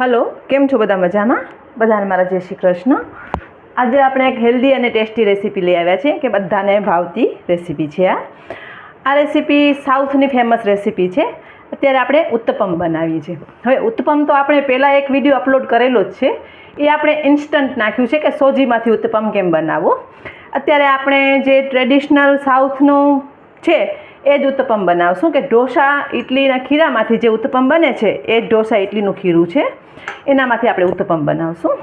Hello કેમ છો બધા મજામાં? બધાને મારા જય શ્રી કૃષ્ણ. આજે આપણે એક હેલ્ધી અને ટેસ્ટી રેસીપી લઈ આવ્યા છે કે બધાને ભાવતી રેસીપી છે આ. આ રેસીપી સાઉથની ફેમસ રેસીપી છે. અત્યારે આપણે ઉત્તપમ બનાવીએ છીએ. હવે ઉત્તપમ તો આપણે પહેલાં એક વીડિયો અપલોડ કરેલો જ છે. એ આપણે ઇન્સ્ટન્ટ નાખ્યું છે કે સોજીમાંથી ઉત્તપમ કેમ બનાવવો? અત્યારે આપણે જે ટ્રેડિશનલ સાઉથનું છે એ જ ઉત્તપમ બનાવશું. કે ઢોસા ઇડલીના ખીરામાંથી જે ઉત્તપમ બને છે, એ જ ઢોસા ઇડલીનું ખીરું છે. એનામાંથી આપણે ઉત્તપમ બનાવશું.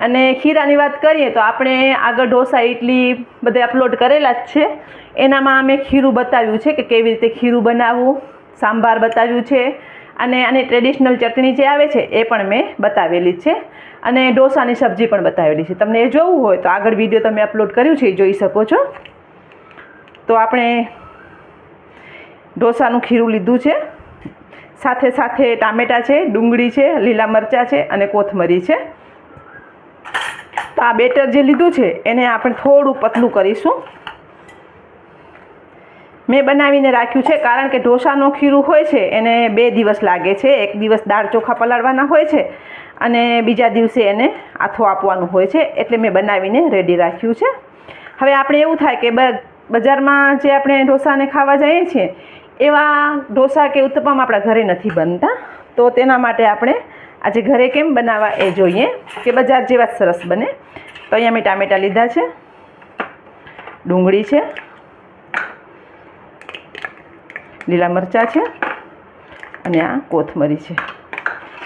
અને ખીરાની વાત કરીએ તો આપણે આગળ ઢોસા ઇડલી બધે અપલોડ કરેલા જ છે. એનામાં અમે ખીરું બતાવ્યું છે કે કેવી રીતે ખીરું બનાવવું, સાંભાર બતાવ્યું છે અને આની ટ્રેડિશનલ ચટણી જે આવે છે, એ પણ મેં બતાવેલી છે. અને ઢોસાની સબ્જી પણ બતાવેલી છે. તમને એ જોવું હોય તો આગળ વીડિયો તમે અપલોડ કર્યું છે, એ જોઈ શકો છો. તો આપણે ઢોસાનું ખીરું લીધું છે. સાથે સાથે ટામેટાં છે, ડુંગળી છે, લીલા મરચાં છે અને કોથમરી છે. તો આ બેટર જે લીધું છે એને આપણે થોડું પતલું કરીશું. મેં બનાવીને રાખ્યું છે કારણ કે ઢોસાનું ખીરું હોય છે એને બે દિવસ લાગે છે, એક દિવસ દાળ ચોખા પલાળવાના હોય છે અને બીજા દિવસે એને આથો આપવાનું હોય છે એટલે મેં બનાવીને રેડી રાખ્યું છે. હવે આપણે એવું થાય કે બજારમાં જે આપણે ઢોસાને ખાવા જઈએ છીએ એવા ઢોસા કે ઉત્તપમ આપણા ઘરે નથી બનતા, તો તેના માટે આપણે આજે ઘરે કેમ બનાવવા એ જોઈએ, કે બજાર જેવા જ સરસ બને. તો અહીંયા મેં ટામેટાં લીધા છે, ડુંગળી છે, લીલા મરચાં છે અને આ કોથમરી છે.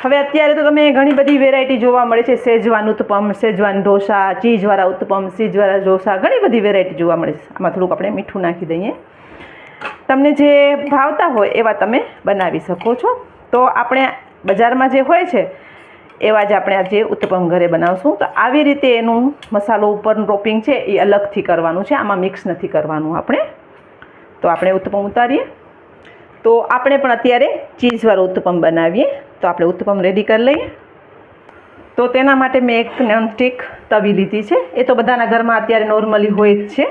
હવે અત્યારે તો તમે ઘણી બધી વેરાયટી જોવા મળે છે સેજવાન ઉત્તપમ સેજવાન ઢોસા, ચીઝવાળા ઉત્તપમ ચીઝવાળા ઢોસા, ઘણી બધી વેરાયટી જોવા મળે છે. આમાં થોડુંક આપણે મીઠું નાખી દઈએ. તમને જે ભાવતા હોય એવા તમે બનાવી શકો છો. તો આપણે બજારમાં જે હોય છે, એવા જ આપણે આજે ઉત્તપમ ઘરે બનાવશું. તો આવી રીતે એનું મસાલો ઉપરનું રોપિંગ છે, એ અલગથી કરવાનું છે. આમાં મિક્સ નથી કરવાનું આપણે. તો આપણે ઉત્તપમ ઉતારીએ. તો આપણે પણ અત્યારે ચીઝવાળો ઉત્તપમ બનાવીએ. તો આપણે ઉત્તપમ રેડી કરી લઈએ. તો તેના માટે મેં એક નોનસ્ટિક તવી લીધી છે. એ તો બધાના ઘરમાં અત્યારે નોર્મલી હોય જ છે.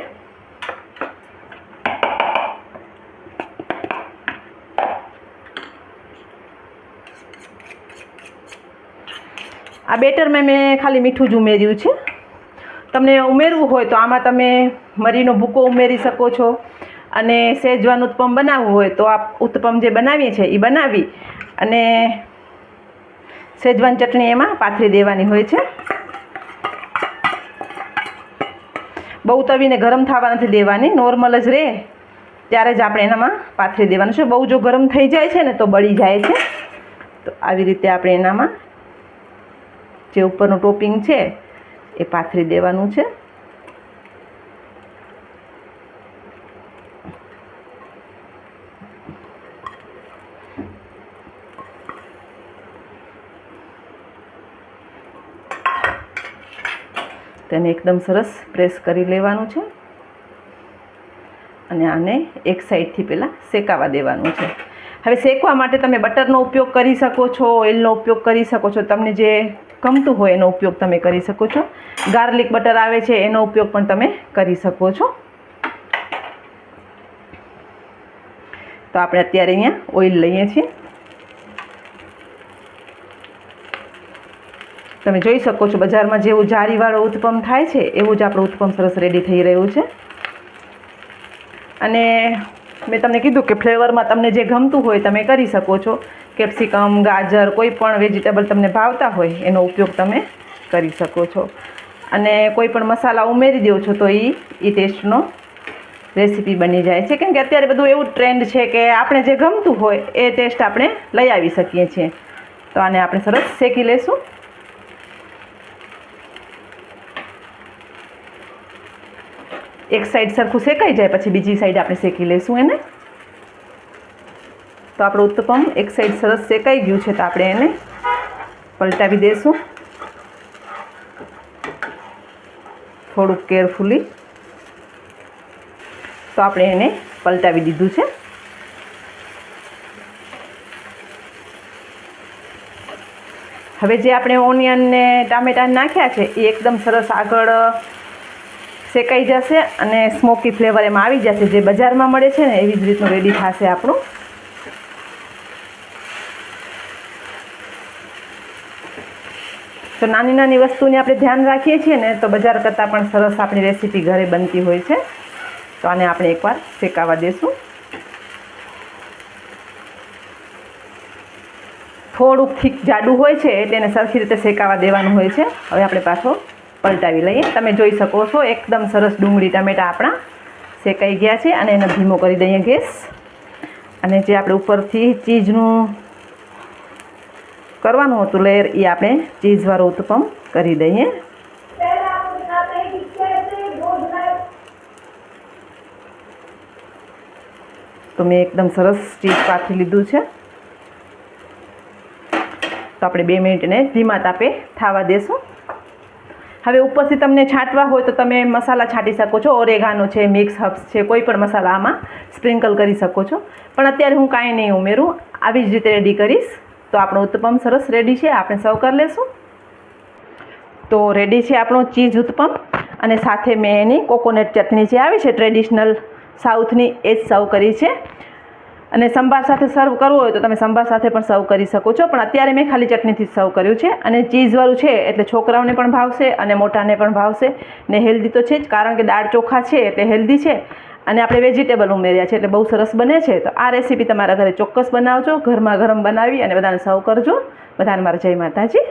આ બેટરમાં મેં ખાલી મીઠું જ ઉમેર્યું છે. તમને ઉમેરવું હોય તો આમાં તમે મરીનો ભૂકો ઉમેરી શકો છો અને સેજવાન ઉત્પમ બનાવવું હોય તો આ ઉત્પમ જે બનાવીએ છીએ એ બનાવી અને સેજવાન ચટણી એમાં પાથરી દેવાની હોય છે. બહુ તવીને ગરમ થવા નથી દેવાની, નોર્મલ જ રહે ત્યારે જ આપણે એનામાં પાથરી દેવાનું છે. બહુ જો ગરમ થઈ જાય છે ને તો બળી જાય છે. તો આવી રીતે આપણે એનામાં જે ઉપરનું ટોપિંગ છે, એ પાથરી દેવાનું છે. તેને એકદમ સરસ પ્રેસ કરી લેવાનું છે. અને આને એક સાઈડથી પહેલાં શેકાવા દેવાનું છે. હવે શેકવા માટે તમે બટરનો ઉપયોગ કરી શકો છો, ઓઇલનો ઉપયોગ કરી શકો છો. તમને જે ગમતું હોય એનો ઉપયોગ તમે કરી શકો છો. ગાર્લિક બટર આવે છે, એનો ઉપયોગ પણ તમે કરી શકો છો. તો આપણે અત્યારે અહીંયા ઓઇલ લઈએ છીએ. તમે જોઈ શકો છો, બજારમાં જેવું જારીવાળો ઉત્પમ થાય છે, એવું જ આપણો ઉત્પમ સરસ રેડી થઈ રહ્યું છે. અને મેં તમને કીધું કે ફ્લેવરમાં તમને જે ગમતું હોય તમે કરી શકો છો. કેપ્સિકમ, ગાજર, કોઈ પણ વેજીટેબલ તમને ભાવતા હોય એનો ઉપયોગ તમે કરી શકો છો. અને કોઈ પણ મસાલા ઉમેરી દો છો તો એ એ ટેસ્ટનો રેસીપી બની જાય છે. કેમ કે અત્યારે બધું એવું ટ્રેન્ડ છે કે આપણે જે ગમતું હોય એ ટેસ્ટ આપણે લઈ આવી શકીએ છીએ. તો આને આપણે સરસ શેકી લઈશું એક સાઈડ સરખું શેકાઈ જાય, પછી બીજી સાઈડ આપણે શેકી લઈશું એને. તો આપણું ઉત્તપમ એક સાઈડ સરસ શેકાઈ ગયું છે, તો આપણે એને પલટાવી દઈશું. થોડુંક કેરફુલી તો આપણે એને પલટાવી દીધું છે. હવે જે આપણે ઓનિયન ને ટામેટાં નાખ્યા છે, એ એકદમ સરસ આગળ શેકાઈ જશે અને સ્મોકી ફ્લેવર એમાં આવી જશે. જે બજારમાં મળે છે ને, એવી જ રીતનું રેડી થશે આપણું. તો નાની નાની વસ્તુની આપણે ધ્યાન રાખીએ છીએ ને, તો બજાર કરતાં પણ સરસ આપણી રેસીપી ઘરે બનતી હોય છે. તો આને આપણે એકવાર શેકાવા દઈશું થોડુંક થીક જાડું હોય છે, એટલે એને સરખી રીતે શેકાવા દેવાનું હોય છે. હવે આપણે પાછો પલટાવી લઈએ. તમે જોઈ શકો છો, એકદમ સરસ ડુંગળી ટમેટા આપણા શેકાઈ ગયા છે અને એને ધીમો કરી દઈએ ગેસ. અને જે આપણે ઉપરથી ચીઝનું કરવાનું હતું લેયર, એ આપણે ચીઝવાળું ઉત્પમ કરી દઈએ. તો મેં એકદમ સરસ ચીઝ પાથી લીધું છે. તો આપણે બે મિનિટને ધીમા તાપે થવા દેશું. હવે ઉપરથી તમને છાંટવા હોય તો તમે મસાલા છાંટી શકો છો. ઓરેગાનો છે, મિક્સ હબ્સ છે, કોઈ પણ મસાલા આમાં સ્પ્રિંકલ કરી શકો છો. પણ અત્યારે હું કાંઈ નહીં ઉમેરું. આવી જ રીતે રેડી કરીશ. તો આપણો ઉત્તપમ સરસ રેડી છે. આપણે સર્વ કરી લેશું. તો રેડી છે આપણો ચીઝ ઉત્પમ અને સાથે મેં એની કોકોનટ ચટણી જે આવી છે ટ્રેડિશનલ સાઉથની એ જ સર્વ કરી છે. અને સંભાર સાથે સર્વ કરવો હોય તો તમે સંભાર સાથે પણ સર્વ કરી શકો છો. પણ અત્યારે મેં ખાલી ચટણીથી સર્વ કર્યું છે અને ચીઝવાળું છે એટલે છોકરાઓને પણ ભાવશે અને મોટાને પણ ભાવશે. ને હેલ્ધી તો છે જ, કારણ કે દાળ ચોખા છે એટલે હેલ્ધી છે. અને આપણે વેજીટેબલ ઉમેર્યા છે એટલે બહુ સરસ બને છે. તો આ રેસીપી તમારા ઘરે ચોક્કસ બનાવજો, ઘરમાં ગરમ બનાવી અને બધાને સર્વ કરજો. બધાને મારા જય માતાજી.